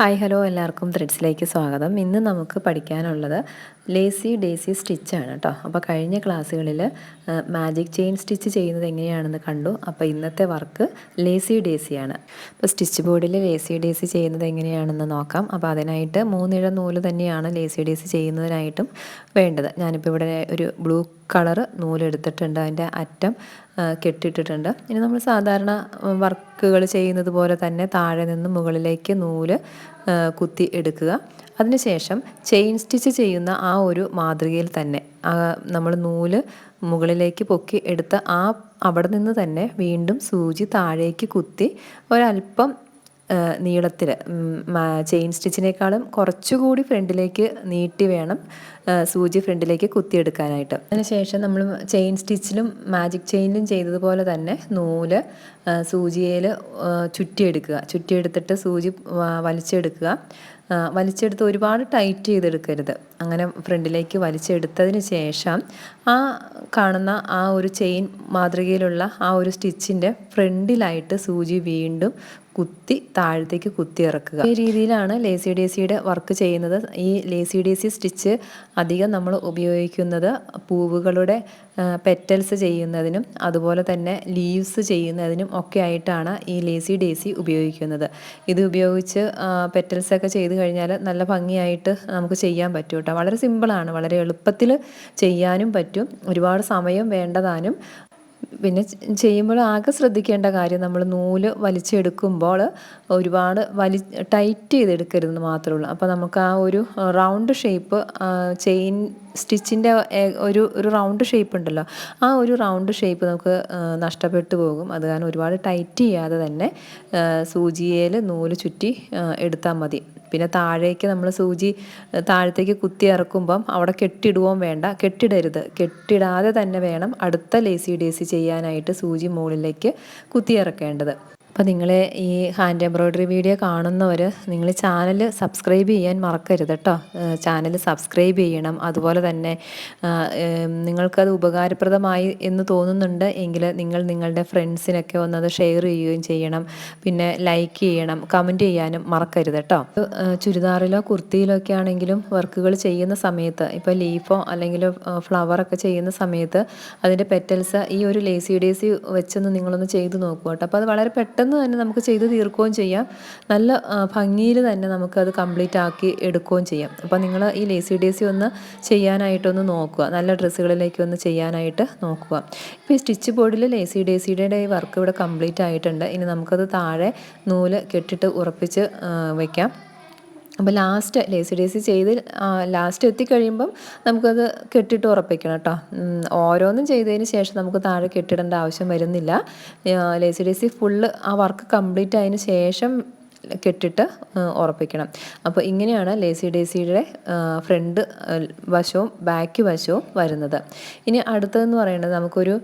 Hi hello എല്ലാവർക്കും ത്രെഡ്സിലേക്ക് സ്വാഗതം. ഇന്ന് നമുക്ക് പഠിക്കാനുള്ളത് ലേസി ഡേസി സ്റ്റിച്ചാണ് കേട്ടോ. അപ്പോൾ കഴിഞ്ഞ ക്ലാസ്സുകളിൽ മാജിക് ചെയിൻ സ്റ്റിച്ച് ചെയ്യുന്നത് എങ്ങനെയാണെന്ന് കണ്ടു. അപ്പോൾ ഇന്നത്തെ വർക്ക് ലേസി ഡേസിയാണ് അപ്പോൾ സ്റ്റിച്ച് ബോർഡിൽ ലേസി ഡേസി ചെയ്യുന്നത് എങ്ങനെയാണെന്ന് നോക്കാം. അപ്പോൾ അതിനായിട്ട് മൂന്നിഴ നൂൽ തന്നെയാണ് ലേസി ഡേസി ചെയ്യുന്നതിനായിട്ടും വേണ്ടത്. ഞാനിപ്പോൾ ഇവിടെ ഒരു ബ്ലൂ കളർ നൂലെടുത്തിട്ടുണ്ട് അതിന്റെ അറ്റം കെട്ടിയിട്ടിട്ടുണ്ട്. ഇനി നമ്മൾ സാധാരണ വർക്കുകൾ ചെയ്യുന്നത് പോലെ തന്നെ താഴെ നിന്ന് മുകളിലേക്ക് നൂൽ കുത്തി എടുക്കുക. അതിനുശേഷം ചെയിൻ സ്റ്റിച്ച് ചെയ്യുന്ന ആ ഒരു മാതൃകയിൽ തന്നെ നമ്മൾ നൂൽ മുകളിലേക്ക് പൊക്കി എടുത്ത ആ അവിടെ നിന്ന് തന്നെ വീണ്ടും സൂചി താഴേക്ക് കുത്തി ഒരല്പം നീളത്തിൽ ചെയിൻ സ്റ്റിച്ചിനേക്കാളും കുറച്ചുകൂടി ഫ്രണ്ടിലേക്ക് നീട്ടി വേണം സൂചി ഫ്രണ്ടിലേക്ക് കുത്തിയെടുക്കാനായിട്ട്. അതിനുശേഷം നമ്മൾ ചെയിൻ സ്റ്റിച്ചിലും മാജിക് ചെയിനിലും ചെയ്തതുപോലെ തന്നെ നൂൽ സൂചിയിൽ ചുറ്റിയെടുക്കുക. ചുറ്റിയെടുത്തിട്ട് സൂചി വലിച്ചെടുക്കുക. വലിച്ചെടുത്ത് ഒരുപാട് ടൈറ്റ് ചെയ്തെടുക്കരുത്. അങ്ങനെ ഫ്രണ്ടിലേക്ക് വലിച്ചെടുത്തതിന് ശേഷം ആ കാണുന്ന ആ ഒരു ചെയിൻ മാതൃകയിലുള്ള ആ ഒരു സ്റ്റിച്ചിന്റെ ഫ്രണ്ടിലായിട്ട് സൂചി വീണ്ടും കുത്തി താഴത്തേക്ക് കുത്തി ഇറക്കുക. ഈ രീതിയിലാണ് ലേസി ഡേസിയുടെ വർക്ക് ചെയ്യുന്നത്. ഈ ലേസി ഡേസി സ്റ്റിച്ച് അധികം നമ്മൾ ഉപയോഗിക്കുന്നത് പൂവുകളുടെ പെറ്റൽസ് ചെയ്യുന്നതിനും അതുപോലെ തന്നെ ലീവ്സ് ചെയ്യുന്നതിനും ഒക്കെ ആയിട്ടാണ് ഈ ലേസി ഡേസി ഉപയോഗിക്കുന്നത്. ഇത് ഉപയോഗിച്ച് പെറ്റൽസൊക്കെ ചെയ്ത് കഴിഞ്ഞാൽ നല്ല ഭംഗിയായിട്ട് നമുക്ക് ചെയ്യാൻ പറ്റും കേട്ടോ വളരെ സിമ്പിളാണ് വളരെ എളുപ്പത്തിൽ ചെയ്യാനും പറ്റും. ഒരുപാട് സമയം വേണ്ടതാനും പിന്നെ ചെയ്യുമ്പോൾ ആകെ ശ്രദ്ധിക്കേണ്ട കാര്യം നമ്മൾ നൂൽ വലിച്ചെടുക്കുമ്പോൾ ഒരുപാട് വലി ടൈറ്റ് ചെയ്തെടുക്കരുതെന്ന് മാത്രമേ ഉള്ളൂ. അപ്പോൾ നമുക്ക് ആ ഒരു റൗണ്ട് ഷേപ്പ് ചെയിൻ സ്റ്റിച്ചിന്റെ ഒരു ഒരു റൗണ്ട് ഷേപ്പ് ഉണ്ടല്ലോ. ആ ഒരു റൗണ്ട് ഷേപ്പ് നമുക്ക് നഷ്ടപ്പെട്ടു പോകും. അത് കാരണം ഒരുപാട് ടൈറ്റ് ചെയ്യാതെ തന്നെ സൂചിയേൽ നൂൽ ചുറ്റി എടുത്താൽ മതി. പിന്നെ താഴേക്ക് നമ്മൾ സൂചി താഴത്തേക്ക് കുത്തി ഇറക്കുമ്പം അവിടെ കെട്ടിടുകയും വേണ്ട കെട്ടിടരുത്. കെട്ടിടാതെ തന്നെ വേണം അടുത്ത ലേസി ഡേസി ചെയ്യാനായിട്ട് സൂചി മുകളിലേക്ക് കുത്തി ഇറക്കേണ്ടത്. അപ്പോൾ നിങ്ങൾ ഈ ഹാൻഡ് എംബ്രോയിഡറി വീഡിയോ കാണുന്നവർ നിങ്ങൾ ചാനൽ സബ്സ്ക്രൈബ് ചെയ്യാൻ മറക്കരുത് കേട്ടോ ചാനൽ സബ്സ്ക്രൈബ് ചെയ്യണം. അതുപോലെ തന്നെ നിങ്ങൾക്കത് ഉപകാരപ്രദമായി എന്ന് തോന്നുന്നുണ്ട് എങ്കിൽ നിങ്ങൾ നിങ്ങളുടെ ഫ്രണ്ട്സിനൊക്കെ ഒന്നത് ഷെയർ ചെയ്യുകയും ചെയ്യണം. പിന്നെ ലൈക്ക് ചെയ്യണം കമന്റ് ചെയ്യാനും മറക്കരുത് കേട്ടോ ചുരിദാറിലോ കുർത്തിയിലോ ഒക്കെ ആണെങ്കിലും വർക്കുകൾ ചെയ്യുന്ന സമയത്ത് ഇപ്പോൾ ലീഫോ അല്ലെങ്കിൽ ഫ്ലവറൊക്കെ ചെയ്യുന്ന സമയത്ത് അതിന്റെ പെറ്റൽസ് ഈ ഒരു ലേസി ഡേസി വെച്ചൊന്ന് നിങ്ങളൊന്ന് ചെയ്ത് നോക്കുക കേട്ടോ. അപ്പോൾ അത് വളരെ പെട്ടെന്ന് പെട്ടെന്ന് തന്നെ നമുക്ക് ചെയ്ത് തീർക്കുകയും ചെയ്യാം. നല്ല ഭംഗിയിൽ തന്നെ നമുക്കത് കംപ്ലീറ്റ് ആക്കി എടുക്കുകയും ചെയ്യാം. അപ്പോൾ നിങ്ങൾ ഈ ലേസി ഡേസി ഒന്ന് ചെയ്യാനായിട്ടൊന്ന് നോക്കുക. നല്ല ഡ്രസ്സുകളിലേക്ക് ഒന്ന് ചെയ്യാനായിട്ട് നോക്കുക. ഇപ്പോൾ ഈ സ്റ്റിച്ച് ബോർഡിൽ ലേസി ഡേസിയുടെ ഈ വർക്ക് ഇവിടെ കംപ്ലീറ്റ് ആയിട്ടുണ്ട്. ഇനി നമുക്കത് താഴെ നൂൽ കെട്ടിട്ട് ഉറപ്പിച്ച് വയ്ക്കാം അപ്പോൾ ലാസ്റ്റ് ലേസി ഡേസി ചെയ്ത് ലാസ്റ്റ് എത്തിക്കഴിയുമ്പം നമുക്കത് കെട്ടിട്ട് ഉറപ്പിക്കണം കേട്ടോ. ഓരോന്നും ചെയ്തതിന് ശേഷം നമുക്ക് താഴെ കെട്ടിടേണ്ട ആവശ്യം വരുന്നില്ല. ലേസി ഡേസി ഫുള്ള് ആ വർക്ക് കംപ്ലീറ്റ് ആയതിന് ശേഷം കെട്ടിട്ട് ഉറപ്പിക്കണം. അപ്പോൾ ഇങ്ങനെയാണ് ലേസി ഡേസിയുടെ ഫ്രണ്ട് വശവും ബാക്ക് വശവും വരുന്നത്. ഇനി അടുത്തതെന്ന് പറയുന്നത് നമുക്കൊരു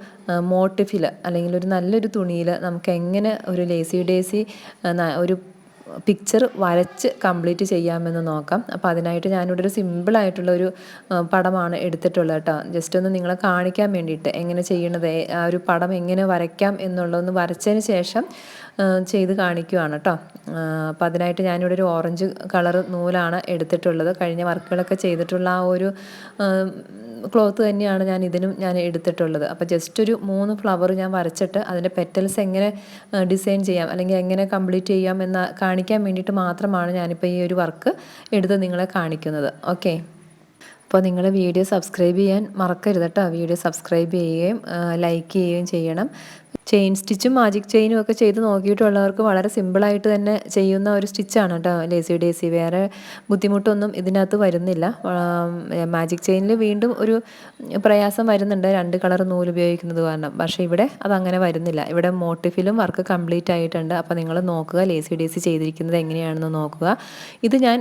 മോട്ടിഫിൽ അല്ലെങ്കിൽ ഒരു നല്ലൊരു തുണിയിൽ നമുക്ക് എങ്ങനെ ഒരു ലേസി ഡേസി ഒരു പിക്ചർ വരച്ച് കംപ്ലീറ്റ് ചെയ്യാമെന്ന് നോക്കാം. അപ്പോൾ അതിനായിട്ട് ഞാനിവിടെ ഒരു സിമ്പിളായിട്ടുള്ള ഒരു പടമാണ് എടുത്തിട്ടുള്ളത് കേട്ടോ. ജസ്റ്റ് ഒന്ന് നിങ്ങളെ കാണിക്കാൻ വേണ്ടിയിട്ട് എങ്ങനെ ചെയ്യണത് ആ ഒരു പടം എങ്ങനെ വരയ്ക്കാം എന്നുള്ളതൊന്ന് വരച്ചതിന് ശേഷം ചെയ്ത് കാണിക്കുവാണ് കേട്ടോ അപ്പോൾ അതിനായിട്ട് ഞാനിവിടെ ഒരു ഓറഞ്ച് കളർ നൂലാണ് എടുത്തിട്ടുള്ളത്. കഴിഞ്ഞ വർക്കുകളൊക്കെ ചെയ്തിട്ടുള്ള ആ ഒരു ക്ലോത്ത് തന്നെയാണ് ഞാൻ ഇതിനും ഞാൻ എടുത്തിട്ടുള്ളത്. അപ്പോൾ ജസ്റ്റ് ഒരു മൂന്ന് ഫ്ലവർ ഞാൻ വരച്ചിട്ട് അതിന്റെ പെറ്റൽസ് എങ്ങനെ ഡിസൈൻ ചെയ്യാം അല്ലെങ്കിൽ എങ്ങനെ കംപ്ലീറ്റ് ചെയ്യാം എന്ന് കാണിക്കാൻ വേണ്ടിയിട്ട് മാത്രമാണ് ഞാനിപ്പോൾ ഈ ഒരു വർക്ക് എടുത്ത് നിങ്ങളെ കാണിക്കുന്നത്. ഓക്കെ? അപ്പോൾ നിങ്ങൾ വീഡിയോ സബ്സ്ക്രൈബ് ചെയ്യാൻ മറക്കരുത് കേട്ടോ വീഡിയോ സബ്സ്ക്രൈബ് ചെയ്യുകയും ലൈക്ക് ചെയ്യുകയും ചെയ്യണം. ചെയിൻ സ്റ്റിച്ചും മാജിക് ചെയിനും ഒക്കെ ചെയ്ത് നോക്കിയിട്ടുള്ളവർക്ക് വളരെ സിമ്പിളായിട്ട് തന്നെ ചെയ്യുന്ന ഒരു സ്റ്റിച്ചാണ് കേട്ടോ ലേസി ഡേസി വേറെ ബുദ്ധിമുട്ടൊന്നും ഇതിനകത്ത് വരുന്നില്ല. മാജിക് ചെയിനിൽ വീണ്ടും ഒരു പ്രയാസം വരുന്നുണ്ട്. രണ്ട് കളർ നൂൽ ഉപയോഗിക്കുന്നത് കാരണം. പക്ഷേ ഇവിടെ അതങ്ങനെ വരുന്നില്ല. ഇവിടെ മോട്ടിഫിലും വർക്ക് കംപ്ലീറ്റ് ആയിട്ടുണ്ട്. അപ്പോൾ നിങ്ങൾ നോക്കുക ലേസി ഡേസി ചെയ്തിരിക്കുന്നത് എങ്ങനെയാണെന്ന് നോക്കുക. ഇത് ഞാൻ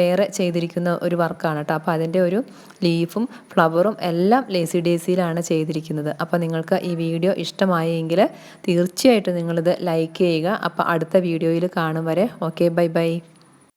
വേറെ ചെയ്തിരിക്കുന്ന ഒരു വർക്കാണ് കേട്ടോ. അപ്പോൾ അതിന്റെ ഒരു ലീഫും ഫ്ലവറും എല്ലാം ലേസി ഡേസിയിലാണ് ചെയ്തിരിക്കുന്നത്. അപ്പോൾ നിങ്ങൾക്ക് ഈ വീഡിയോ ഇഷ്ടമായെങ്കിൽ തീർച്ചയായിട്ടും നിങ്ങളിത് ലൈക്ക് ചെയ്യുക. അപ്പോൾ അടുത്ത വീഡിയോയിൽ കാണും വരെ. Okay bye bye